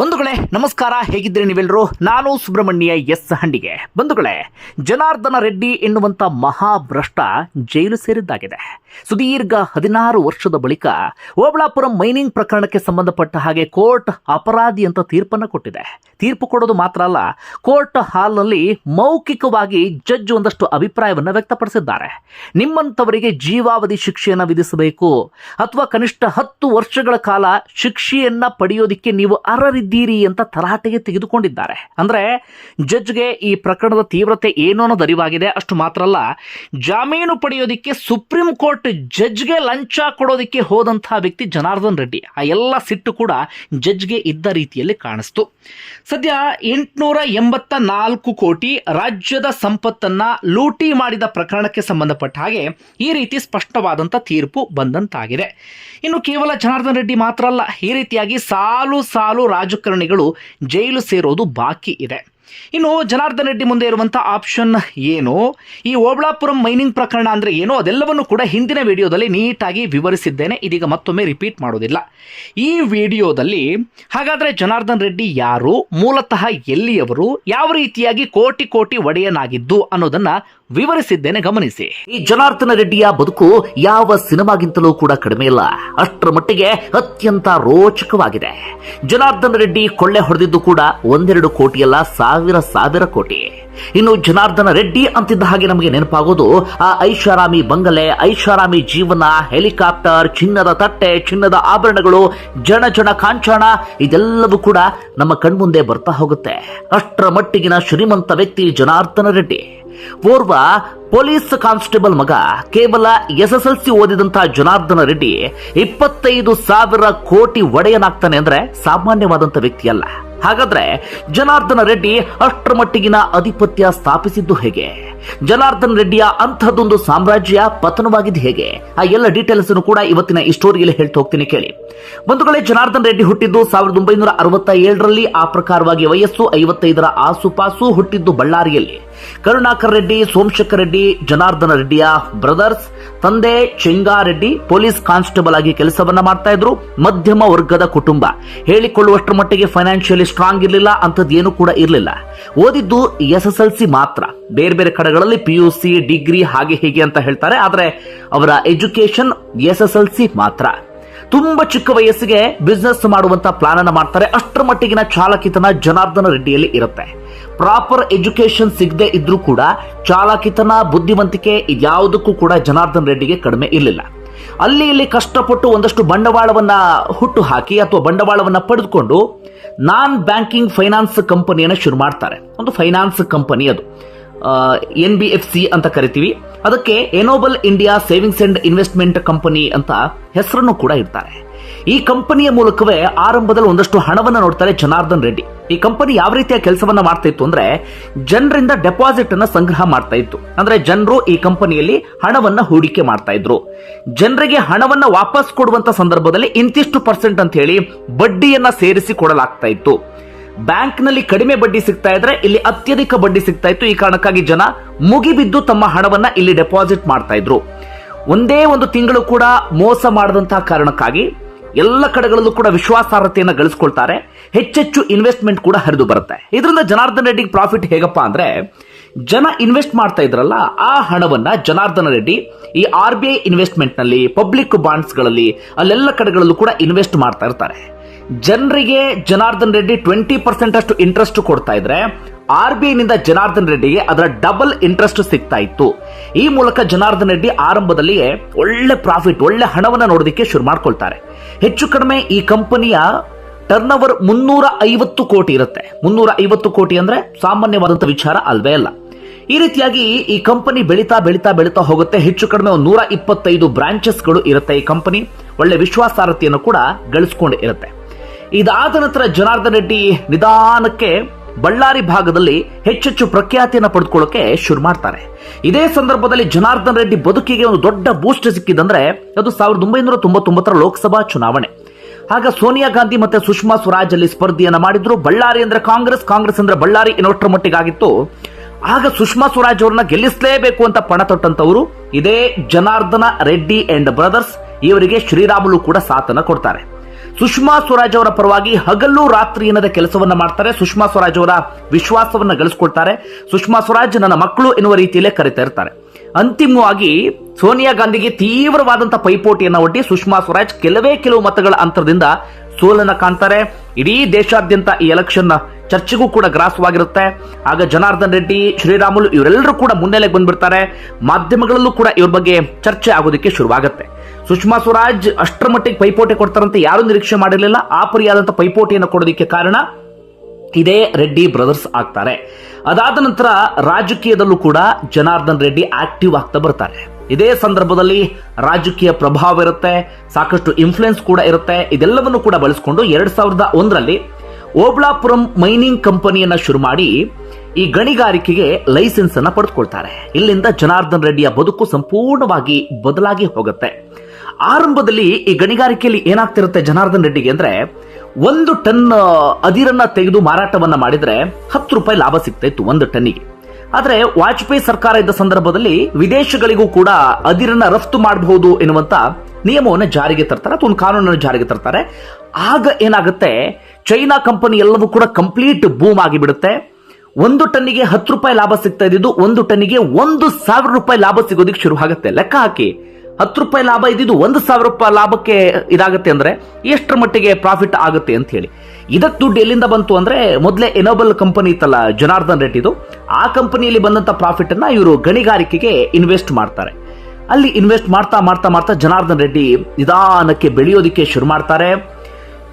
ಬಂಧುಗಳೇ, ನಮಸ್ಕಾರ. ಹೇಗಿದ್ರೆ ನೀವೆಲ್ಲರೂ? ನಾನು ಸುಬ್ರಹ್ಮಣ್ಯ ಎಸ್ ಹಂಡಿಗೆ. ಬಂಧುಗಳೇ, ಜನಾರ್ದನ ರೆಡ್ಡಿ ಎನ್ನುವಂತ ಮಹಾಭ್ರಷ್ಟ ಜೈಲು ಸೇರಿದ್ದಾಗಿದೆ. ಸುದೀರ್ಘ ಹದಿನಾರು ವರ್ಷದ ಬಳಿಕ ಓಬಳಾಪುರಂ ಮೈನಿಂಗ್ ಪ್ರಕರಣಕ್ಕೆ ಸಂಬಂಧಪಟ್ಟ ಹಾಗೆ ಕೋರ್ಟ್ ಅಪರಾಧಿ ಅಂತ ತೀರ್ಪನ್ನು ಕೊಟ್ಟಿದೆ. ತೀರ್ಪು ಕೊಡೋದು ಮಾತ್ರ ಅಲ್ಲ, ಕೋರ್ಟ್ ಹಾಲ್ನಲ್ಲಿ ಮೌಖಿಕವಾಗಿ ಜಡ್ಜ್ ಒಂದಷ್ಟು ಅಭಿಪ್ರಾಯವನ್ನು ವ್ಯಕ್ತಪಡಿಸಿದ್ದಾರೆ. ನಿಮ್ಮಂಥವರಿಗೆ ಜೀವಾವಧಿ ಶಿಕ್ಷೆಯನ್ನು ವಿಧಿಸಬೇಕು, ಅಥವಾ ಕನಿಷ್ಠ ಹತ್ತು ವರ್ಷಗಳ ಕಾಲ ಶಿಕ್ಷೆಯನ್ನ ಪಡೆಯೋದಿಕ್ಕೆ ನೀವು ಅರ್ಹರಿದ್ದೀರಿ ಅಂತ ತರಾಟೆಗೆ ತೆಗೆದುಕೊಂಡಿದ್ದಾರೆ. ಅಂದ್ರೆ ಜಡ್ಜ್ಗೆ ಈ ಪ್ರಕರಣದ ತೀವ್ರತೆ ಏನು ಅನ್ನೋದು ಅರಿವಾಗಿದೆ. ಅಷ್ಟು ಮಾತ್ರ ಅಲ್ಲ, ಜಾಮೀನು ಪಡೆಯೋದಿಕ್ಕೆ ಸುಪ್ರೀಂ ಕೋರ್ಟ್ ಜಡ್ಜ್ಗೆ ಲಂಚ ಕೊಡೋದಕ್ಕೆ ಹೋದಂತಹ ವ್ಯಕ್ತಿ ಜನಾರ್ದನ್ ರೆಡ್ಡಿ. ಆ ಎಲ್ಲ ಸಿಟ್ಟು ಕೂಡ ಜಡ್ಜ್ಗೆ ಇದ್ದ ರೀತಿಯಲ್ಲಿ ಕಾಣಿಸ್ತು. ಸದ್ಯ ಎಂಟುನೂರ ಎಂಬತ್ತ ನಾಲ್ಕು ಕೋಟಿ ರಾಜ್ಯದ ಸಂಪತ್ತನ್ನ ಲೂಟಿ ಮಾಡಿದ ಪ್ರಕರಣಕ್ಕೆ ಸಂಬಂಧಪಟ್ಟ ಹಾಗೆ ಈ ರೀತಿ ಸ್ಪಷ್ಟವಾದಂಥ ತೀರ್ಪು ಬಂದಂತಾಗಿದೆ. ಇನ್ನು ಕೇವಲ ಜನಾರ್ದನ್ ರೆಡ್ಡಿ ಮಾತ್ರ ಅಲ್ಲ, ಈ ರೀತಿಯಾಗಿ ಸಾಲು ಸಾಲು ರಾಜಕಾರಣಿಗಳು ಜೈಲು ಸೇರೋದು ಬಾಕಿ ಇದೆ. ಇನ್ನು ಜನಾರ್ದನ್ ರೆಡ್ಡಿ ಮುಂದೆ ಇರುವಂಥ ಆಪ್ಷನ್ ಏನು? ಈ ಓಬಳಾಪುರಂ ಮೈನಿಂಗ್ ಪ್ರಕರಣ ಅಂದರೆ ಏನು? ಅದೆಲ್ಲವನ್ನು ಕೂಡ ಹಿಂದಿನ ವಿಡಿಯೋದಲ್ಲಿ ನೀಟಾಗಿ ವಿವರಿಸಿದ್ದೇನೆ. ಇದೀಗ ಮತ್ತೊಮ್ಮೆ ರಿಪೀಟ್ ಮಾಡೋದಿಲ್ಲ. ಈ ವಿಡಿಯೋದಲ್ಲಿ ಹಾಗಾದರೆ ಜನಾರ್ದನ್ ರೆಡ್ಡಿ ಯಾರು? ಮೂಲತಃ ಎಲ್ಲಿಯವರು? ಯಾವ ರೀತಿಯಾಗಿ ಕೋಟಿ ಕೋಟಿ ಒಡೆಯನಾಗಿದ್ದು ಅನ್ನೋದನ್ನ ವಿವರಿಸಿದ್ದೇನೆ, ಗಮನಿಸಿ. ಈ ಜನಾರ್ದನ ರೆಡ್ಡಿಯ ಬದುಕು ಯಾವ ಸಿನಿಮಾಗಿಂತಲೂ ಕೂಡ ಕಡಿಮೆ ಇಲ್ಲ. ಅಷ್ಟರ ಮಟ್ಟಿಗೆ ಅತ್ಯಂತ ರೋಚಕವಾಗಿದೆ. ಜನಾರ್ದನ ರೆಡ್ಡಿ ಕೊಳ್ಳೆ ಹೊಡೆದಿದ್ದು ಕೂಡ ಒಂದೆರಡು ಕೋಟಿಯಲ್ಲ, ಸಾವಿರ ಸಾವಿರ ಕೋಟಿ. ಇನ್ನು ಜನಾರ್ದನ ರೆಡ್ಡಿ ಅಂತಿದ್ದ ಹಾಗೆ ನಮಗೆ ನೆನಪಾಗೋದು, ಆ ಐಷಾರಾಮಿ ಬಂಗಲೆ, ಐಷಾರಾಮಿ ಜೀವನ, ಹೆಲಿಕಾಪ್ಟರ್, ಚಿನ್ನದ ತಟ್ಟೆ, ಚಿನ್ನದ ಆಭರಣಗಳು ಜನ ಜನ ಕಾಂಚಾಣ, ಇದೆಲ್ಲವೂ ಕೂಡ ನಮ್ಮ ಕಣ್ಮುಂದೆ ಬರ್ತಾ ಹೋಗುತ್ತೆ. ಅಷ್ಟರ ಮಟ್ಟಿಗಿನ ಶ್ರೀಮಂತ ವ್ಯಕ್ತಿ ಜನಾರ್ದನ ರೆಡ್ಡಿ. ಓರ್ವ ಪೊಲೀಸ್ ಕಾನ್ಸ್ಟೇಬಲ್ ಮಗ ಕೇವಲ ಎಸ್ ಎಸ್ ಓದಿದಂತಹ ಜನಾರ್ದನ ರೆಡ್ಡಿ ಇಪ್ಪತ್ತೈದು ಸಾವಿರ ಕೋಟಿ ಒಡೆಯನಾಗ್ತಾನೆ ಅಂದ್ರೆ ಸಾಮಾನ್ಯವಾದಂತ ವ್ಯಕ್ತಿ ಅಲ್ಲ ಹಾಗಾದ್ರೆ ಜನಾರ್ದನ ರೆಡ್ಡಿ ಅಷ್ಟರ ಮಟ್ಟಿಗಿನ ಅಧಿಪತ್ಯ ಸ್ಥಾಪಿಸಿದ್ದು ಹೇಗೆ? ಜನಾರ್ದನ್ ರೆಡ್ಡಿಯ ಅಂಥದ್ದೊಂದು ಸಾಮ್ರಾಜ್ಯ ಪತನವಾಗಿದ್ದು ಹೇಗೆ? ಆ ಎಲ್ಲ ಡೀಟೇಲ್ಸ್ ಕೂಡ ಇವತ್ತಿನ ಈ ಸ್ಟೋರಿಯಲ್ಲಿ ಹೇಳ್ತಾ ಹೋಗ್ತೀನಿ ಕೇಳಿ. ಬಂಧುಗಳೇ, ಜನಾರ್ದನ್ ರೆಡ್ಡಿ ಹುಟ್ಟಿದ್ದು ಸಾವಿರದ ಒಂಬೈನೂರ ಅರವತ್ತ ಆ ಪ್ರಕಾರವಾಗಿ ವಯಸ್ಸು ಐವತ್ತೈದರ ಆಸುಪಾಸು ಹುಟ್ಟಿದ್ದು ಬಳ್ಳಾರಿಯಲ್ಲಿ. ಕರುಣಾಕರ್ ರೆಡ್ಡಿ, ಸೋಮಶೇಖರ್ ರೆಡ್ಡಿ, ಜನಾರ್ದನ ರೆಡ್ಡಿಯ ಬ್ರದರ್ಸ್, ತಂದೆ ಚೆಂಗಾರೆಡ್ಡಿ ಪೊಲೀಸ್ ಕಾನ್ಸ್ಟೇಬಲ್ ಆಗಿ ಕೆಲಸವನ್ನ ಮಾಡ್ತಾ ಇದ್ರು. ಮಧ್ಯಮ ವರ್ಗದ ಕುಟುಂಬ. ಹೇಳಿಕೊಳ್ಳುವಷ್ಟರ ಮಟ್ಟಿಗೆ ಫೈನಾನ್ಷಿಯಲಿ ಸ್ಟ್ರಾಂಗ್ ಇರಲಿಲ್ಲ, ಅಂಥದ್ದೇನು ಕೂಡ ಇರಲಿಲ್ಲ. ಓದಿದ್ದು ಎಸ್ ಎಸ್ ಎಲ್ ಸಿ ಮಾತ್ರ. ಬೇರೆ ಬೇರೆ ಕಡೆಗಳಲ್ಲಿ ಪಿ ಯು ಸಿ ಡಿಗ್ರಿ ಹಾಗೆ ಹೀಗೆ ಅಂತ ಹೇಳ್ತಾರೆ, ಆದರೆ ಅವರ education S S L C ಮಾತ್ರ. ತುಂಬಾ ಚಿಕ್ಕ ವಯಸ್ಸಿಗೆ ಬಿಸ್ನೆಸ್ ಮಾಡುವಂತ ಪ್ಲಾನ್ ಅನ್ನ ಮಾಡ್ತಾರೆ. ಅಷ್ಟರ ಮಟ್ಟಿಗಿನ ಚಾಲಕಿತನ ಜನಾರ್ದನ ರೆಡ್ಡಿಯಲ್ಲಿ ಇರುತ್ತೆ. ಪ್ರಾಪರ್ ಎಜುಕೇಶನ್ ಸಿಗದೆ ಇದ್ರೂ ಕೂಡ ಚಾಲಕಿತನ ಬುದ್ಧಿವಂತಿಕೆ ಇದ್ಯಾವುದಕ್ಕೂ ಕೂಡ ಜನಾರ್ದನ್ ರೆಡ್ಡಿಗೆ ಕಡಿಮೆ ಇರಲಿಲ್ಲ. ಅಲ್ಲಿ ಇಲ್ಲಿ ಕಷ್ಟಪಟ್ಟು ಒಂದಷ್ಟು ಬಂಡವಾಳವನ್ನ ಹುಟ್ಟು ಹಾಕಿ ಅಥವಾ ಬಂಡವಾಳವನ್ನ ಪಡೆದುಕೊಂಡು ನಾನ್ ಬ್ಯಾಂಕಿಂಗ್ ಫೈನಾನ್ಸ್ ಕಂಪನಿಯನ್ನು ಶುರು ಮಾಡ್ತಾರೆ. ಒಂದು ಫೈನಾನ್ಸ್ ಕಂಪನಿ ಅದು. ಎನ್ ಬಿ ಎಫ್ ಸಿ ಅಂತ ಕರಿತೀವಿ. ಅದಕ್ಕೆ ennoble India savings and investment company ಅಂತ ಹೆಸರನ್ನು ಕೂಡ ಇರ್ತಾರೆ ಈ ಕಂಪನಿಯ ಮೂಲಕವೇ ಆರಂಭದಲ್ಲಿ ಒಂದಷ್ಟು ಹಣವನ್ನು ನೋಡ್ತಾರೆ ಜನಾರ್ದನ್ ರೆಡ್ಡಿ. ಈ ಕಂಪನಿ ಯಾವ ರೀತಿಯ ಕೆಲಸವನ್ನ ಮಾಡ್ತಾ ಇತ್ತು ಅಂದ್ರೆ ಜನರಿಂದ ಡೆಪಾಸಿಟ್ ಅನ್ನ ಸಂಗ್ರಹ ಮಾಡ್ತಾ ಇತ್ತು. ಅಂದ್ರೆ ಜನರು ಈ ಕಂಪನಿಯಲ್ಲಿ ಹಣವನ್ನ ಹೂಡಿಕೆ ಮಾಡ್ತಾ ಇದ್ರು. ಜನರಿಗೆ ಹಣವನ್ನ ವಾಪಸ್ ಕೊಡುವಂತ ಸಂದರ್ಭದಲ್ಲಿ ಇಂತಿಷ್ಟು ಪರ್ಸೆಂಟ್ ಅಂತ ಹೇಳಿ ಬಡ್ಡಿಯನ್ನ ಸೇರಿಸಿ ಕೊಡಲಾಗ್ತಾ ಇತ್ತು. ಬ್ಯಾಂಕ್ನಲ್ಲಿ ಕಡಿಮೆ ಬಡ್ಡಿ ಸಿಗ್ತಾ ಇದ್ರೆ ಇಲ್ಲಿ ಅತ್ಯಧಿಕ ಬಡ್ಡಿ ಸಿಗ್ತಾ ಇತ್ತು. ಈ ಕಾರಣಕ್ಕಾಗಿ ಜನ ಮುಗಿಬಿದ್ದು ತಮ್ಮ ಹಣವನ್ನ ಇಲ್ಲಿ ಡೆಪಾಸಿಟ್ ಮಾಡ್ತಾ ಇದ್ರು. ಒಂದೇ ಒಂದು ತಿಂಗಳು ಕೂಡ ಮೋಸ ಮಾಡದಂತಹ ಕಾರಣಕ್ಕಾಗಿ ಎಲ್ಲ ಕಡೆಗಳಲ್ಲೂ ಕೂಡ ವಿಶ್ವಾಸಾರ್ಹತೆಯನ್ನು ಗಳಿಸ್ಕೊಳ್ತಾರೆ. ಹೆಚ್ಚೆಚ್ಚು ಇನ್ವೆಸ್ಟ್ಮೆಂಟ್ ಕೂಡ ಹರಿದು ಬರುತ್ತೆ. ಇದರಿಂದ ಜನಾರ್ದನ್ ರೆಡ್ಡಿಗೆ ಪ್ರಾಫಿಟ್ ಹೇಗಪ್ಪ ಅಂದ್ರೆ, ಜನ ಇನ್ವೆಸ್ಟ್ ಮಾಡ್ತಾ ಇದ್ರಲ್ಲ, ಆ ಹಣವನ್ನ ಜನಾರ್ದನ ರೆಡ್ಡಿ ಈ ಆರ್ ಬಿ ಐ ಇನ್ವೆಸ್ಟ್ಮೆಂಟ್ನಲ್ಲಿ ಪಬ್ಲಿಕ್ ಬಾಂಡ್ಸ್ಗಳಲ್ಲಿ ಅಲ್ಲೆಲ್ಲ ಕಡೆಗಳಲ್ಲೂ ಕೂಡ ಇನ್ವೆಸ್ಟ್ ಮಾಡ್ತಾ ಇರ್ತಾರೆ. ಜನರಿಗೆ ಜನಾರ್ದನ್ ರೆಡ್ಡಿ ಟ್ವೆಂಟಿ ಪರ್ಸೆಂಟ್ ಅಷ್ಟು ಇಂಟ್ರೆಸ್ಟ್ ಕೊಡ್ತಾ ಇದ್ರೆ ಆರ್ ಬಿ ಐನಿಂದ ಜನಾರ್ದನ್ ರೆಡ್ಡಿಗೆ ಅದರ ಡಬಲ್ ಇಂಟ್ರೆಸ್ಟ್ ಸಿಗ್ತಾ ಇತ್ತು. ಈ ಮೂಲಕ ಜನಾರ್ದನ್ ರೆಡ್ಡಿ ಆರಂಭದಲ್ಲಿಯೇ ಒಳ್ಳೆ ಪ್ರಾಫಿಟ್ ಒಳ್ಳೆ ಹಣವನ್ನ ನೋಡೋದಕ್ಕೆ ಶುರು ಮಾಡ್ಕೊಳ್ತಾರೆ. ಹೆಚ್ಚು ಕಡಿಮೆ ಈ ಕಂಪನಿಯ ಟರ್ನ್ ಓವರ್ ಮುನ್ನೂರ ಐವತ್ತು ಕೋಟಿ ಇರುತ್ತೆ. ಮುನ್ನೂರ ಐವತ್ತು ಕೋಟಿ ಅಂದ್ರೆ ಸಾಮಾನ್ಯವಾದಂತ ವಿಚಾರ ಅಲ್ವೇ ಅಲ್ಲ. ಈ ರೀತಿಯಾಗಿ ಈ ಕಂಪನಿ ಬೆಳೀತಾ ಬೆಳೀತಾ ಬೆಳೀತಾ ಹೋಗುತ್ತೆ. ಹೆಚ್ಚು ಕಡಿಮೆ ಒಂದು ನೂರ ಇಪ್ಪತ್ತೈದು ಬ್ರಾಂಚಸ್ಗಳು ಇರುತ್ತೆ ಈ ಕಂಪನಿ. ಒಳ್ಳೆ ವಿಶ್ವಾಸಾರ್ಹತೆಯನ್ನು ಕೂಡ ಗಳಿಸ್ಕೊಂಡು ಇರುತ್ತೆ. ಇದಾದ ನಂತರ ಜನಾರ್ದನ್ ರೆಡ್ಡಿ ನಿಧಾನಕ್ಕೆ ಬಳ್ಳಾರಿ ಭಾಗದಲ್ಲಿ ಹೆಚ್ಚೆಚ್ಚು ಪ್ರಖ್ಯಾತಿಯನ್ನು ಪಡೆದುಕೊಳ್ಳಕ್ಕೆ ಶುರು ಮಾಡ್ತಾರೆ. ಇದೇ ಸಂದರ್ಭದಲ್ಲಿ ಜನಾರ್ದನ್ ರೆಡ್ಡಿ ಬದುಕಿಗೆ ಒಂದು ದೊಡ್ಡ ಬೂಸ್ಟ್ ಸಿಕ್ಕಿದಂದ್ರೆ ಅದು ಸಾವಿರದ ಒಂಬೈನೂರ ತೊಂಬತ್ತೊಂಬತ್ತರ ಲೋಕಸಭಾ ಚುನಾವಣೆ. ಆಗ ಸೋನಿಯಾ ಗಾಂಧಿ ಮತ್ತೆ ಸುಷ್ಮಾ ಸ್ವರಾಜ್ ಅಲ್ಲಿ ಸ್ಪರ್ಧೆಯನ್ನ ಮಾಡಿದ್ರು. ಬಳ್ಳಾರಿ ಅಂದ್ರೆ ಕಾಂಗ್ರೆಸ್ ಕಾಂಗ್ರೆಸ್ ಅಂದ್ರೆ ಬಳ್ಳಾರಿ ಇನ್ನೊಟ್ಟರ ಮಟ್ಟಿಗಾಗಿತ್ತು. ಆಗ ಸುಷ್ಮಾ ಸ್ವರಾಜ್ ಅವರನ್ನ ಗೆಲ್ಲಿಸಲೇಬೇಕು ಅಂತ ಪಣ ತೊಟ್ಟಂತವರು ಇದೇ ಜನಾರ್ದನ ರೆಡ್ಡಿ ಅಂಡ್ ಬ್ರದರ್ಸ್ ಇವರಿಗೆ ಶ್ರೀರಾಮುಲು ಕೂಡ ಸಾಥನ ಕೊಡ್ತಾರೆ. ಸುಷ್ಮಾ ಸ್ವರಾಜ್ ಅವರ ಪರವಾಗಿ ಹಗಲು ರಾತ್ರಿ ಎನ್ನದ ಕೆಲಸವನ್ನ ಮಾಡ್ತಾರೆ. ಸುಷ್ಮಾ ಸ್ವರಾಜ್ ಅವರ ವಿಶ್ವಾಸವನ್ನ ಗಳಿಸ್ಕೊಳ್ತಾರೆ ಸುಷ್ಮಾ ಸ್ವರಾಜ್ ನನ್ನ ಮಕ್ಕಳು ಎನ್ನುವ ರೀತಿಯಲ್ಲೇ ಕರಿತಾ ಇರ್ತಾರೆ. ಅಂತಿಮವಾಗಿ ಸೋನಿಯಾ ಗಾಂಧಿಗೆ ತೀವ್ರವಾದಂತಹ ಪೈಪೋಟಿಯನ್ನ ಒಡ್ಡಿ ಸುಷ್ಮಾ ಸ್ವರಾಜ್ ಕೆಲವೇ ಕೆಲವು ಮತಗಳ ಅಂತರದಿಂದ ಸೋಲನ್ನ ಕಾಣ್ತಾರೆ. ಇಡೀ ದೇಶಾದ್ಯಂತ ಈ ಎಲೆಕ್ಷನ್ ಚರ್ಚೆಗೂ ಕೂಡ ಗ್ರಾಸವಾಗಿರುತ್ತೆ. ಆಗ ಜನಾರ್ದನ್ ರೆಡ್ಡಿ, ಶ್ರೀರಾಮುಲು ಇವರೆಲ್ಲರೂ ಕೂಡ ಮುನ್ನೆಲೆಗೆ ಬಂದ್ಬಿಡ್ತಾರೆ. ಮಾಧ್ಯಮಗಳಲ್ಲೂ ಕೂಡ ಇವ್ರ ಬಗ್ಗೆ ಚರ್ಚೆ ಆಗೋದಕ್ಕೆ ಶುರುವಾಗುತ್ತೆ. ಸುಷ್ಮಾ ಸ್ವರಾಜ್ ಅಷ್ಟರ ಮಟ್ಟಿಗೆ ಪೈಪೋಟಿ ಕೊಡ್ತಾರಂತ, ಯಾರು ನಿರೀಕ್ಷೆ ಮಾಡಿರಲಿಲ್ಲ. ಆ ಪೈಪೋಟಿಯನ್ನು ಕೊಡೋದಕ್ಕೆ ಕಾರಣ ಇದೇ ರೆಡ್ಡಿ ಬ್ರದರ್ಸ್ ಆಗ್ತಾರೆ. ಅದಾದ ನಂತರ ರಾಜಕೀಯದಲ್ಲೂ ಕೂಡ ಜನಾರ್ದನ್ ರೆಡ್ಡಿ ಆಕ್ಟಿವ್ ಆಗ್ತಾ ಬರ್ತಾರೆ. ಇದೇ ಸಂದರ್ಭದಲ್ಲಿ ರಾಜಕೀಯ ಪ್ರಭಾವ ಇರುತ್ತೆ, ಸಾಕಷ್ಟು ಇನ್ಫ್ಲುಯೆನ್ಸ್ ಕೂಡ ಇರುತ್ತೆ. ಇದೆಲ್ಲವನ್ನು ಕೂಡ ಬಳಸಿಕೊಂಡು ಎರಡ್ ಸಾವಿರದ ಒಂದರಲ್ಲಿ ಓಬ್ಳಾಪುರಂ ಮೈನಿಂಗ್ ಕಂಪನಿಯನ್ನ ಶುರು ಮಾಡಿ ಈ ಗಣಿಗಾರಿಕೆಗೆ ಲೈಸೆನ್ಸ್ ಅನ್ನ ಪಡೆದುಕೊಳ್ತಾರೆ. ಇಲ್ಲಿಂದ ಜನಾರ್ದನ್ ರೆಡ್ಡಿಯ ಬದುಕು ಸಂಪೂರ್ಣವಾಗಿ ಬದಲಾಗಿ ಹೋಗುತ್ತೆ. ಆರಂಭದಲ್ಲಿ ಈ ಗಣಿಗಾರಿಕೆಯಲ್ಲಿ ಏನಾಗ್ತಿರುತ್ತೆ ಜನಾರ್ದನ್ ರೆಡ್ಡಿಗೆ ಅಂದ್ರೆ ಒಂದು ಟನ್ ಅದಿರನ್ನ ತೆಗೆದು ಮಾರಾಟವನ್ನ ಮಾಡಿದ್ರೆ ಹತ್ತು ರೂಪಾಯಿ ಲಾಭ ಸಿಗ್ತಾ ಇತ್ತು ಒಂದು ಟನ್ನಿಗೆ. ಆದ್ರೆ ವಾಜಪೇಯಿ ಸರ್ಕಾರ ಇದ್ದ ಸಂದರ್ಭದಲ್ಲಿ ವಿದೇಶಗಳಿಗೂ ಕೂಡ ಅದಿರನ್ನ ರಫ್ತು ಮಾಡಬಹುದು ಎನ್ನುವಂತ ನಿಯಮವನ್ನು ಜಾರಿಗೆ ತರ್ತಾರೆ, ಅಥವಾ ಒಂದು ಕಾನೂನನ್ನು ಜಾರಿಗೆ ತರ್ತಾರೆ. ಆಗ ಏನಾಗುತ್ತೆ, ಚೈನಾ ಕಂಪನಿ ಎಲ್ಲವೂ ಕೂಡ ಕಂಪ್ಲೀಟ್ ಬೂಮ್ ಆಗಿಬಿಡುತ್ತೆ. ಒಂದು ಟನ್ನಿಗೆ ಹತ್ತು ರೂಪಾಯಿ ಲಾಭ ಸಿಗ್ತಾ ಇದ್ದಿದ್ದು ಒಂದು ಟನ್ನಿಗೆ ಒಂದು ಸಾವಿರ ರೂಪಾಯಿ ಲಾಭ ಸಿಗೋದಿಕ್ಕೆ ಶುರು ಆಗುತ್ತೆ ಲೆಕ್ಕ ಹಾಕಿ. ಹತ್ತು ರೂಪಾಯಿ ಲಾಭ ಇದ್ದಿದ್ದು ಒಂದು ಸಾವಿರ ರೂಪಾಯಿ ಲಾಭಕ್ಕೆ ಇದಾಗುತ್ತೆ ಅಂದ್ರೆ ಎಷ್ಟರ ಮಟ್ಟಿಗೆ ಪ್ರಾಫಿಟ್ ಆಗುತ್ತೆ ಅಂತ ಹೇಳಿ. ಇದಕ್ಕೆ ದುಡ್ಡು ಎಲ್ಲಿಂದ ಬಂತು ಅಂದ್ರೆ ಮೊದಲೇ ಎನೋಬಲ್ ಕಂಪನಿ ಇತ್ತಲ್ಲ ಜನಾರ್ದನ್ ರೆಡ್ಡಿದು ಆ ಕಂಪನಿಯಲ್ಲಿ ಬಂದಂತ ಪ್ರಾಫಿಟ್ ಅನ್ನ ಇವರು ಗಣಿಗಾರಿಕೆಗೆ ಇನ್ವೆಸ್ಟ್ ಮಾಡ್ತಾರೆ. ಅಲ್ಲಿ ಇನ್ವೆಸ್ಟ್ ಮಾಡ್ತಾ ಮಾಡ್ತಾ ಮಾಡ್ತಾ ಜನಾರ್ದನ್ ರೆಡ್ಡಿ ನಿಧಾನಕ್ಕೆ ಬೆಳೆಯೋದಿಕ್ಕೆ ಶುರು ಮಾಡ್ತಾರೆ.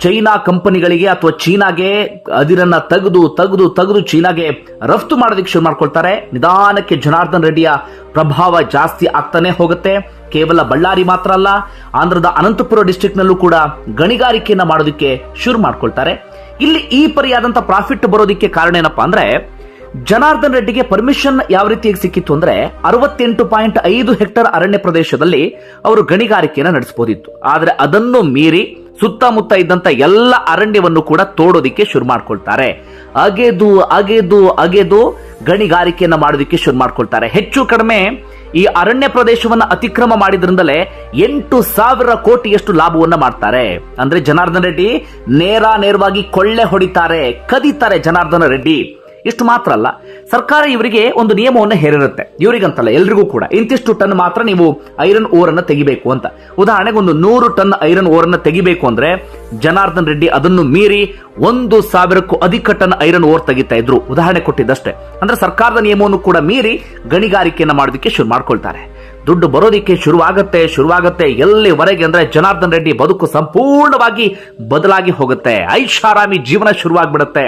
ಚೈನಾ ಕಂಪನಿಗಳಿಗೆ ಅಥವಾ ಚೀನಾಗೆ ಅದಿರನ್ನ ತೆಗೆದು ತೆಗೆದು ತೆಗೆದು ಚೀನಾಗೆ ರಫ್ತು ಮಾಡೋದಕ್ಕೆ ಶುರು ಮಾಡ್ಕೊಳ್ತಾರೆ. ನಿಧಾನಕ್ಕೆ ಜನಾರ್ದನ್ ರೆಡ್ಡಿಯ ಪ್ರಭಾವ ಜಾಸ್ತಿ ಆಗ್ತಾನೆ ಹೋಗುತ್ತೆ. ಕೇವಲ ಬಳ್ಳಾರಿ ಮಾತ್ರ ಅಲ್ಲ, ಆಂಧ್ರದ ಅನಂತಪುರ ಡಿಸ್ಟಿಕ್ನಲ್ಲೂ ನಲ್ಲೂ ಕೂಡ ಗಣಿಗಾರಿಕೆಯನ್ನ ಮಾಡೋದಕ್ಕೆ ಶುರು ಮಾಡ್ಕೊಳ್ತಾರೆ. ಇಲ್ಲಿ ಈ ಪರಿಯಾದಂತ ಪ್ರಾಫಿಟ್ ಬರೋದಕ್ಕೆ ಕಾರಣ ಏನಪ್ಪಾ ಅಂದ್ರೆ, ಜನಾರ್ದನ್ ರೆಡ್ಡಿಗೆ ಪರ್ಮಿಷನ್ ಯಾವ ರೀತಿಯಾಗಿ ಸಿಕ್ಕಿತ್ತು ಅಂದ್ರೆ, ಅರವತ್ತೆಂಟು ಪಾಯಿಂಟ್ ಐದು ಹೆಕ್ಟರ್ ಅರಣ್ಯ ಪ್ರದೇಶದಲ್ಲಿ ಅವರು ಗಣಿಗಾರಿಕೆಯನ್ನು ನಡೆಸಬಹುದಿತ್ತು ಆದರೆ ಅದನ್ನು ಮೀರಿ ಸುತ್ತಮುತ್ತ ಇದ್ದಂತ ಎಲ್ಲ ಅರಣ್ಯವನ್ನು ಕೂಡ ತೋಡೋದಿಕ್ಕೆ ಶುರು ಮಾಡ್ಕೊಳ್ತಾರೆ. ಅಗೆದು ಅಗೆದು ಅಗೆದು ಗಣಿಗಾರಿಕೆಯನ್ನ ಮಾಡೋದಿಕ್ಕೆ ಶುರು ಮಾಡ್ಕೊಳ್ತಾರೆ. ಹೆಚ್ಚು ಕಡಿಮೆ ಈ ಅರಣ್ಯ ಪ್ರದೇಶವನ್ನ ಅತಿಕ್ರಮ ಮಾಡಿದ್ರಿಂದಲೇ ಎಂಟು ಸಾವಿರ ಕೋಟಿಯಷ್ಟು ಲಾಭವನ್ನ ಮಾಡ್ತಾರೆ. ಅಂದ್ರೆ ಜನಾರ್ದನ್ ರೆಡ್ಡಿ ನೇರ ನೇರವಾಗಿ ಕೊಳ್ಳೆ ಹೊಡಿತಾರೆ, ಕದೀತಾರೆ ಜನಾರ್ದನ ರೆಡ್ಡಿ. ಇಷ್ಟು ಮಾತ್ರ ಅಲ್ಲ, ಸರ್ಕಾರ ಇವರಿಗೆ ಒಂದು ನಿಯಮವನ್ನು ಹೇರಿರುತ್ತೆ. ಇವರಿಗಂತಲ್ಲ, ಎಲ್ರಿಗೂ ಕೂಡ. ಇಂತಿಷ್ಟು ಟನ್ ಮಾತ್ರ ನೀವು ಐರನ್ ಓರ್ ಅನ್ನ ತೆಗಿಬೇಕು ಅಂತ. ಉದಾಹರಣೆಗೆ ಒಂದು ನೂರು ಟನ್ ಐರನ್ ಓರ್ ಅನ್ನ ತೆಗಿಬೇಕು ಅಂದ್ರೆ ಜನಾರ್ದನ್ ರೆಡ್ಡಿ ಅದನ್ನು ಮೀರಿ ಒಂದು ಸಾವಿರಕ್ಕೂ ಅಧಿಕ ಟನ್ ಐರನ್ ಓರ್ ತೆಗಿತಾ ಇದ್ರು. ಉದಾಹರಣೆ ಕೊಟ್ಟಿದ್ದಷ್ಟೇ. ಅಂದ್ರೆ ಸರ್ಕಾರದ ನಿಯಮವನ್ನು ಕೂಡ ಮೀರಿ ಗಣಿಗಾರಿಕೆಯನ್ನು ಮಾಡೋದಕ್ಕೆ ಶುರು ಮಾಡ್ಕೊಳ್ತಾರೆ. ದುಡ್ಡು ಬರೋದಿಕ್ಕೆ ಶುರುವಾಗುತ್ತೆ, ಶುರುವಾಗತ್ತೆ. ಎಲ್ಲಿವರೆಗೆ ಅಂದ್ರೆ ಜನಾರ್ದನ್ ರೆಡ್ಡಿ ಬದುಕು ಸಂಪೂರ್ಣವಾಗಿ ಬದಲಾಗಿ ಹೋಗುತ್ತೆ. ಐಷಾರಾಮಿ ಜೀವನ ಶುರುವಾಗ್ಬಿಡುತ್ತೆ.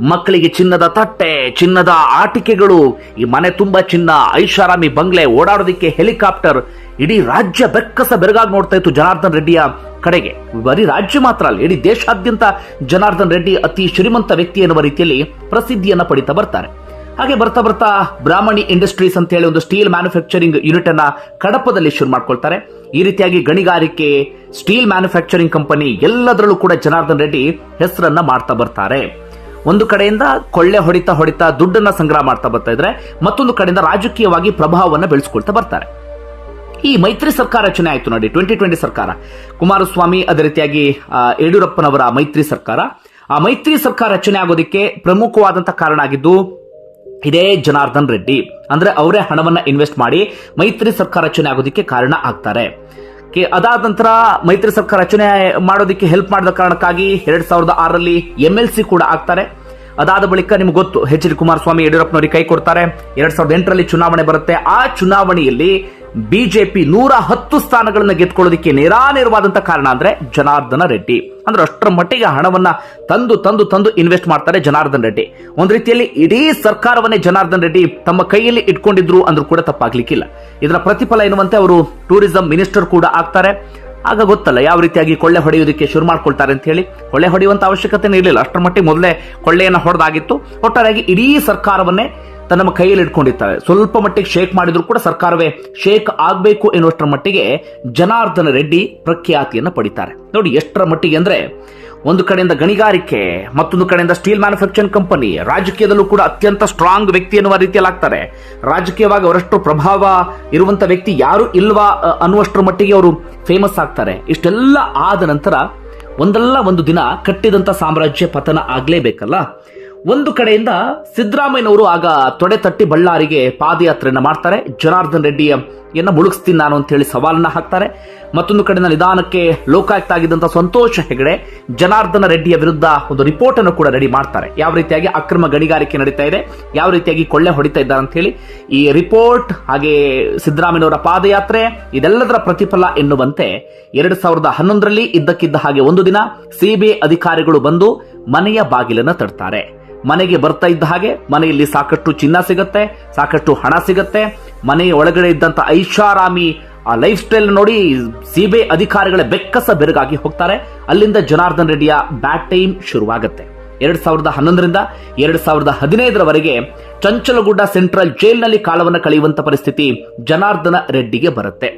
ಮಕ್ಕಳಿಗೆ ಚಿನ್ನದ ತಟ್ಟೆ, ಚಿನ್ನದ ಆಟಿಕೆಗಳು, ಈ ಮನೆ ತುಂಬ ಚಿನ್ನ, ಐಷಾರಾಮಿ ಬಂಗ್ಲೆ ಓಡಾಡೋದಿಕ್ಕೆ ಹೆಲಿಕಾಪ್ಟರ್, ಇಡೀ ರಾಜ್ಯ ಬೆಕ್ಕಸ ಬೆರಗಾಗಿ ನೋಡ್ತಾ ಇತ್ತು ಜನಾರ್ದನ್ ರೆಡ್ಡಿಯ ಕಡೆಗೆ. ಬರೀ ರಾಜ್ಯ ಮಾತ್ರ ಅಲ್ಲ, ಇಡೀ ದೇಶಾದ್ಯಂತ ಜನಾರ್ದನ್ ರೆಡ್ಡಿ ಅತಿ ಶ್ರೀಮಂತ ವ್ಯಕ್ತಿ ಎನ್ನುವ ರೀತಿಯಲ್ಲಿ ಪ್ರಸಿದ್ಧಿಯನ್ನ ಪಡಿತಾ ಬರ್ತಾರೆ. ಹಾಗೆ ಬರ್ತಾ ಬರ್ತಾ ಬ್ರಾಹ್ಮಣಿ ಇಂಡಸ್ಟ್ರೀಸ್ ಅಂತ ಹೇಳಿ ಒಂದು ಸ್ಟೀಲ್ ಮ್ಯಾನುಫ್ಯಾಕ್ಚರಿಂಗ್ ಯೂನಿಟ್ ಅನ್ನ ಕಡಪದಲ್ಲಿ ಶುರು ಮಾಡ್ಕೊಳ್ತಾರೆ. ಈ ರೀತಿಯಾಗಿ ಗಣಿಗಾರಿಕೆ, ಸ್ಟೀಲ್ ಮ್ಯಾನುಫ್ಯಾಕ್ಚರಿಂಗ್ ಕಂಪನಿ ಎಲ್ಲದರಲ್ಲೂ ಕೂಡ ಜನಾರ್ದನ್ ರೆಡ್ಡಿ ಹೆಸರನ್ನ ಮಾಡ್ತಾ ಬರ್ತಾರೆ. ಒಂದು ಕಡೆಯಿಂದ ಕೊಳ್ಳೆ ಹೊಡಿತಾ ಹೊಡಿತಾ ದುಡ್ಡನ್ನ ಸಂಗ್ರಹ ಮಾಡ್ತಾ ಬರ್ತಾ ಇದ್ರೆ ಮತ್ತೊಂದು ಕಡೆಯಿಂದ ರಾಜಕೀಯವಾಗಿ ಪ್ರಭಾವವನ್ನು ಬೆಳೆಸ್ಕೊಳ್ತಾ ಬರ್ತಾರೆ. ಈ ಮೈತ್ರಿ ಸರ್ಕಾರ ರಚನೆ ಆಯಿತು ನೋಡಿ ಟ್ವೆಂಟಿ ಟ್ವೆಂಟಿ ಸರ್ಕಾರ. ಕುಮಾರಸ್ವಾಮಿ ಅದೇ ರೀತಿಯಾಗಿ ಯಡಿಯೂರಪ್ಪನವರ ಮೈತ್ರಿ ಸರ್ಕಾರ. ಆ ಮೈತ್ರಿ ಸರ್ಕಾರ ರಚನೆ ಆಗೋದಕ್ಕೆ ಪ್ರಮುಖವಾದಂತಹ ಕಾರಣ ಆಗಿದ್ದು ಇದೇ ಜನಾರ್ದನ್ ರೆಡ್ಡಿ. ಅಂದ್ರೆ ಅವರೇ ಹಣವನ್ನ ಇನ್ವೆಸ್ಟ್ ಮಾಡಿ ಮೈತ್ರಿ ಸರ್ಕಾರ ರಚನೆ ಆಗೋದಕ್ಕೆ ಕಾರಣ ಆಗ್ತಾರೆ. ಅದಾದ ನಂತರ ಮೈತ್ರಿ ಸರ್ಕಾರ ರಚನೆ ಮಾಡೋದಕ್ಕೆ ಹೆಲ್ಪ್ ಮಾಡಿದ ಕಾರಣಕ್ಕಾಗಿ ಎರಡ್ ಸಾವಿರದ ಆರರಲ್ಲಿ ಎಂ ಎಲ್ ಸಿ ಕೂಡ ಆಗ್ತಾರೆ. ಅದಾದ ಬಳಿಕ ನಿಮ್ಗೆ ಗೊತ್ತು ಎಚ್ ಡಿ ಕುಮಾರಸ್ವಾಮಿ ಯಡಿಯೂರಪ್ಪನವರಿಗೆ ಕೈ ಕೊಡ್ತಾರೆ. ಎರಡ್ ಸಾವಿರದ ಎಂಟರಲ್ಲಿ ಚುನಾವಣೆ ಬರುತ್ತೆ. ಆ ಚುನಾವಣೆಯಲ್ಲಿ ಬಿಜೆಪಿ ನೂರ ಹತ್ತು ಸ್ಥಾನಗಳನ್ನು ಗೆದ್ಕೊಳ್ಳೋದಕ್ಕೆ ನೇರಾನೇರವಾದಂತಹ ಕಾರಣ ಅಂದ್ರೆ ಜನಾರ್ದನ ರೆಡ್ಡಿ. ಅಂದ್ರೆ ಅಷ್ಟರ ಮಟ್ಟಿಗೆ ಹಣವನ್ನ ತಂದು ತಂದು ತಂದು ಇನ್ವೆಸ್ಟ್ ಮಾಡ್ತಾರೆ ಜನಾರ್ದನ್ ರೆಡ್ಡಿ. ಒಂದ್ ರೀತಿಯಲ್ಲಿ ಇಡೀ ಸರ್ಕಾರವನ್ನೇ ಜನಾರ್ದನ್ ರೆಡ್ಡಿ ತಮ್ಮ ಕೈಯಲ್ಲಿ ಇಟ್ಕೊಂಡಿದ್ರು ಅಂದ್ರೂ ಕೂಡ ತಪ್ಪಾಗ್ಲಿಕ್ಕಿಲ್ಲ. ಇದರ ಪ್ರತಿಫಲ ಎನ್ನುವಂತೆ ಅವರು ಟೂರಿಸಂ ಮಿನಿಸ್ಟರ್ ಕೂಡ ಆಗ್ತಾರೆ. ಆಗ ಗೊತ್ತಲ್ಲ ಯಾವ ರೀತಿಯಾಗಿ ಕೊಳ್ಳೆ ಹೊಡೆಯೋದಕ್ಕೆ ಶುರು ಮಾಡ್ಕೊಳ್ತಾರೆ ಅಂತ ಹೇಳಿ. ಕೊಳ್ಳೆ ಹೊಡೆಯುವಂತ ಅವಶ್ಯಕತೆ ಇರಲಿಲ್ಲ. ಅಷ್ಟರ ಮಟ್ಟಿಗೆ ಮೊದಲೇ ಕೊಳ್ಳೆಯನ್ನು ಹೊಡೆದಾಗಿತ್ತು. ಒಟ್ಟಾರೆಯಾಗಿ ಇಡೀ ಸರ್ಕಾರವನ್ನೇ ತನ್ನ ಕೈಯಲ್ಲಿ ಇಟ್ಕೊಂಡಿರ್ತಾರೆ. ಸ್ವಲ್ಪ ಮಟ್ಟಿಗೆ ಶೇಕ್ ಮಾಡಿದ್ರು ಕೂಡ ಸರ್ಕಾರವೇ ಶೇಕ್ ಆಗಬೇಕು ಎನ್ನುವಷ್ಟರ ಮಟ್ಟಿಗೆ ಜನಾರ್ದನ ರೆಡ್ಡಿ ಪ್ರಖ್ಯಾತಿಯನ್ನು ಪಡಿತಾರೆ. ನೋಡಿ ಎಷ್ಟರ ಮಟ್ಟಿಗೆ ಅಂದ್ರೆ ಒಂದು ಕಡೆಯಿಂದ ಗಣಿಗಾರಿಕೆ, ಮತ್ತೊಂದು ಕಡೆಯಿಂದ ಸ್ಟೀಲ್ ಮ್ಯಾನುಫ್ಯಾಕ್ಚರಿಂಗ್ ಕಂಪನಿ ರಾಜಕೀಯದಲ್ಲೂ ಕೂಡ ಅತ್ಯಂತ ಸ್ಟ್ರಾಂಗ್ ವ್ಯಕ್ತಿ ಎನ್ನುವ ರೀತಿಯಲ್ಲಿ ಆಗ್ತಾರೆ ರಾಜಕೀಯವಾಗಿ ಅವರಷ್ಟು ಪ್ರಭಾವ ಇರುವಂತ ವ್ಯಕ್ತಿ ಯಾರು ಇಲ್ವಾ ಅನ್ನುವಷ್ಟರ ಮಟ್ಟಿಗೆ ಅವರು ಫೇಮಸ್ ಆಗ್ತಾರೆ. ಇಷ್ಟೆಲ್ಲ ಆದ ನಂತರ ಒಂದಲ್ಲ ಒಂದು ದಿನ ಕಟ್ಟಿದಂತ ಸಾಮ್ರಾಜ್ಯ ಪತನ ಆಗ್ಲೇಬೇಕಲ್ಲ? ಒಂದು ಕಡೆಯಿಂದ ಸಿದ್ದರಾಮಯ್ಯನವರು ಆಗ ತೊಡೆ ತಟ್ಟಿ ಬಳ್ಳಾರಿಗೆ ಪಾದಯಾತ್ರೆಯನ್ನ ಮಾಡ್ತಾರೆ. ಜನಾರ್ದನ್ ರೆಡ್ಡಿಯನ್ನ ಮುಳುಗಿಸ್ತೀನಿ ನಾನು ಅಂತ ಹೇಳಿ ಸವಾಲನ್ನ ಹಾಕ್ತಾರೆ. ಮತ್ತೊಂದು ಕಡೆಯಿಂದ ನಿಧಾನಕ್ಕೆ ಲೋಕಾಯುಕ್ತ ಆಗಿದ್ದಂತ ಸಂತೋಷ ಹೆಗಡೆ ಜನಾರ್ದನ ರೆಡ್ಡಿಯ ವಿರುದ್ಧ ಒಂದು ರಿಪೋರ್ಟ್ ಅನ್ನು ಕೂಡ ರೆಡಿ ಮಾಡ್ತಾರೆ. ಯಾವ ರೀತಿಯಾಗಿ ಅಕ್ರಮ ಗಣಿಗಾರಿಕೆ ನಡೀತಾ ಇದೆ, ಯಾವ ರೀತಿಯಾಗಿ ಕೊಳ್ಳೆ ಹೊಡಿತಾ ಇದ್ದಾರೆ ಅಂತ ಹೇಳಿ ಈ ರಿಪೋರ್ಟ್, ಹಾಗೆ ಸಿದ್ದರಾಮಯ್ಯನವರ ಪಾದಯಾತ್ರೆ, ಇದೆಲ್ಲದರ ಪ್ರತಿಫಲ ಎನ್ನುವಂತೆ ಎರಡು ಸಾವಿರದ ಹನ್ನೊಂದರಲ್ಲಿ ಇದ್ದಕ್ಕಿದ್ದ ಹಾಗೆ ಒಂದು ದಿನ ಸಿಬಿಐ ಅಧಿಕಾರಿಗಳು ಬಂದು ಮನೆಯ ಬಾಗಿಲನ್ನು ತಡ್ತಾರೆ. ಮನೆಗೆ ಬರ್ತಾ ಇದ್ದ ಹಾಗೆ ಮನೆಯಲ್ಲಿ ಸಾಕಷ್ಟು ಚಿನ್ನ ಸಿಗುತ್ತೆ, ಸಾಕಷ್ಟು ಹಣ ಸಿಗುತ್ತೆ. ಮನೆಯ ಒಳಗಡೆ ಇದ್ದಂತ ಐಷಾರಾಮಿ ಆ ಲೈಫ್ ಸ್ಟೈಲ್ ನೋಡಿ ಸಿಬಿಐ ಅಧಿಕಾರಿಗಳ ಬೆಕ್ಕಸ ಬೆರಗಾಗಿ ಹೋಗ್ತಾರೆ. ಅಲ್ಲಿಂದ ಜನಾರ್ದನ್ ರೆಡ್ಡಿಯ ಬ್ಯಾಟ್ ಟೈಮ್ ಶುರುವಾಗುತ್ತೆ. ಎರಡ್ ಸಾವಿರದ ಹನ್ನೊಂದರಿಂದ ಎರಡ್ ಸಾವಿರದ ಹದಿನೈದರವರೆಗೆ ಚಂಚಲಗುಡ್ಡ ಸೆಂಟ್ರಲ್ ಜೈಲ್ನಲ್ಲಿ ಕಾಲವನ್ನು ಕಳೆಯುವಂತ ಪರಿಸ್ಥಿತಿ ಜನಾರ್ದನ ರೆಡ್ಡಿಗೆ ಬರುತ್ತೆ.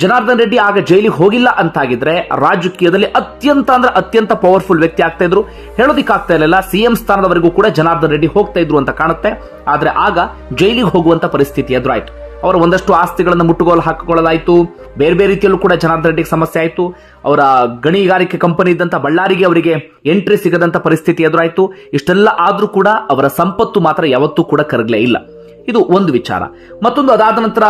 ಜನಾರ್ದನ್ ರೆಡ್ಡಿ ಆಗ ಜೈಲಿಗೆ ಹೋಗಿಲ್ಲ ಅಂತಾಗಿದ್ರೆ ರಾಜಕೀಯದಲ್ಲಿ ಅತ್ಯಂತ ಅಂದ್ರೆ ಅತ್ಯಂತ ಪವರ್ಫುಲ್ ವ್ಯಕ್ತಿ ಆಗ್ತಾ ಇದ್ರು. ಹೇಳೋದಿಕ್ಕಾಗ್ತಾ ಇರಲಿಲ್ಲ ಸಿಎಂ ಸ್ಥಾನದವರೆಗೂ ಕೂಡ ಜನಾರ್ದನ್ ರೆಡ್ಡಿ ಹೋಗ್ತಾ ಇದ್ರು ಅಂತ ಕಾಣುತ್ತೆ. ಆದ್ರೆ ಆಗ ಜೈಲಿಗೆ ಹೋಗುವಂತ ಪರಿಸ್ಥಿತಿ ಎದುರಾಯ್ತು. ಅವರ ಒಂದಷ್ಟು ಆಸ್ತಿಗಳನ್ನು ಮುಟ್ಟುಗೋಲು ಹಾಕಿಕೊಳ್ಳಲಾಯಿತು. ಬೇರೆ ಬೇರೆ ರೀತಿಯಲ್ಲೂ ಕೂಡ ಜನಾರ್ದನ್ ರೆಡ್ಡಿಗೆ ಸಮಸ್ಯೆ ಆಯಿತು. ಅವರ ಗಣಿಗಾರಿಕೆ ಕಂಪನಿ ಇದ್ದಂತ ಬಳ್ಳಾರಿಗೆ ಅವರಿಗೆ ಎಂಟ್ರಿ ಸಿಗದಂತ ಪರಿಸ್ಥಿತಿ ಎದುರಾಯಿತು. ಇಷ್ಟೆಲ್ಲ ಆದ್ರೂ ಕೂಡ ಅವರ ಸಂಪತ್ತು ಮಾತ್ರ ಯಾವತ್ತೂ ಕೂಡ ಕರಗಲೇ ಇಲ್ಲ. ಇದು ಒಂದು ವಿಚಾರ. ಮತ್ತೊಂದು ಅದಾದ ನಂತರ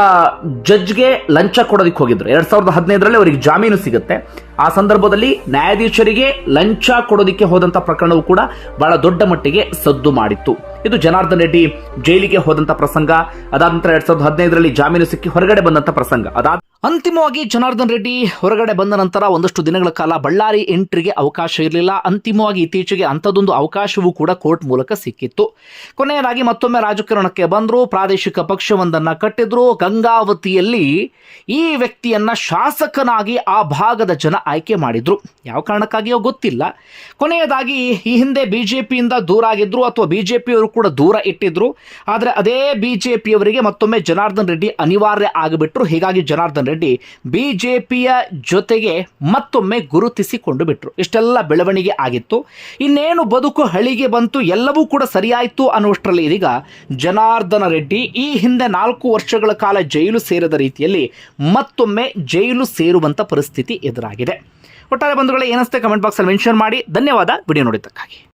ಜಡ್ಜ್ಗೆ ಲಂಚ ಕೊಡೋದಕ್ಕೆ ಹೋಗಿದ್ರು. ಎರಡ್ ಸಾವಿರದ ಹದಿನೈದರಲ್ಲಿ ಅವರಿಗೆ ಜಾಮೀನು ಸಿಗುತ್ತೆ. ಆ ಸಂದರ್ಭದಲ್ಲಿ ನ್ಯಾಯಾಧೀಶರಿಗೆ ಲಂಚ ಕೊಡೋದಕ್ಕೆ ಹೋದಂತ ಪ್ರಕರಣವು ಕೂಡ ಬಹಳ ದೊಡ್ಡ ಮಟ್ಟಿಗೆ ಸದ್ದು ಮಾಡಿತ್ತು. ಇದು ಜನಾರ್ದನ್ ರೆಡ್ಡಿ ಜೈಲಿಗೆ ಹೋದಂತ ಪ್ರಸಂಗ. ಅದಾದ ನಂತರ ಎರಡ್ ಸಾವಿರದ ಹದಿನೈದರಲ್ಲಿ ಜಾಮೀನು ಸಿಕ್ಕಿ ಹೊರಗಡೆ ಬಂದಂತ ಪ್ರಸಂಗ. ಅದಾದ ಅಂತಿಮವಾಗಿ ಜನಾರ್ದನ್ ರೆಡ್ಡಿ ಹೊರಗಡೆ ಬಂದ ನಂತರ ಒಂದಷ್ಟು ದಿನಗಳ ಕಾಲ ಬಳ್ಳಾರಿ ಎಂಟ್ರಿಗೆ ಅವಕಾಶ ಇರಲಿಲ್ಲ. ಅಂತಿಮವಾಗಿ ಇತ್ತೀಚೆಗೆ ಅಂಥದ್ದೊಂದು ಅವಕಾಶವೂ ಕೂಡ ಕೋರ್ಟ್ ಮೂಲಕ ಸಿಕ್ಕಿತ್ತು. ಕೊನೆಯದಾಗಿ ಮತ್ತೊಮ್ಮೆ ರಾಜಕಾರಣಕ್ಕೆ ಬಂದರು. ಪ್ರಾದೇಶಿಕ ಪಕ್ಷವೊಂದನ್ನು ಕಟ್ಟಿದ್ರು. ಗಂಗಾವತಿಯಲ್ಲಿ ಈ ವ್ಯಕ್ತಿಯನ್ನ ಶಾಸಕನಾಗಿ ಆ ಭಾಗದ ಜನ ಆಯ್ಕೆ ಮಾಡಿದ್ರು. ಯಾವ ಕಾರಣಕ್ಕಾಗಿಯೋ ಗೊತ್ತಿಲ್ಲ. ಕೊನೆಯದಾಗಿ ಈ ಹಿಂದೆ ಬಿಜೆಪಿಯಿಂದ ದೂರ ಆಗಿದ್ರು ಅಥವಾ ಬಿಜೆಪಿಯವರು ಕೂಡ ದೂರ ಇಟ್ಟಿದ್ರು. ಆದರೆ ಅದೇ ಬಿಜೆಪಿಯವರಿಗೆ ಮತ್ತೊಮ್ಮೆ ಜನಾರ್ದನ್ ರೆಡ್ಡಿ ಅನಿವಾರ್ಯ ಆಗಿಬಿಟ್ರು. ಹೀಗಾಗಿ ಜನಾರ್ದನ್ ರೆಡ್ಡಿ ಬಿಜೆಪಿಯ ಜೊತೆಗೆ ಮತ್ತೊಮ್ಮೆ ಗುರುತಿಸಿಕೊಂಡು ಬಿಟ್ರು. ಇಷ್ಟೆಲ್ಲ ಬೆಳವಣಿಗೆ ಆಗಿತ್ತು. ಇನ್ನೇನು ಬದುಕು ಹಳಿಗೆ ಬಂತು, ಎಲ್ಲವೂ ಕೂಡ ಸರಿಯಾಯಿತು ಅನ್ನುವಷ್ಟರಲ್ಲಿ ಇದೀಗ ಜನಾರ್ದನ ರೆಡ್ಡಿ ಈ ಹಿಂದೆ ನಾಲ್ಕು ವರ್ಷಗಳ ಕಾಲ ಜೈಲು ಸೇರಿದ ರೀತಿಯಲ್ಲಿ ಮತ್ತೊಮ್ಮೆ ಜೈಲು ಸೇರುವಂಥ ಪರಿಸ್ಥಿತಿ ಎದುರಾಗಿದೆ. ಒಟ್ಟಾರೆ ಬಂಧುಗಳೇ ಏನಿಸುತ್ತೆ ಕಮೆಂಟ್ ಬಾಕ್ಸಲ್ಲಿ ಮೆನ್ಷನ್ ಮಾಡಿ. ಧನ್ಯವಾದ. ವಿಡಿಯೋ ನೋಡಿದ್ದಕ್ಕಾಗಿ.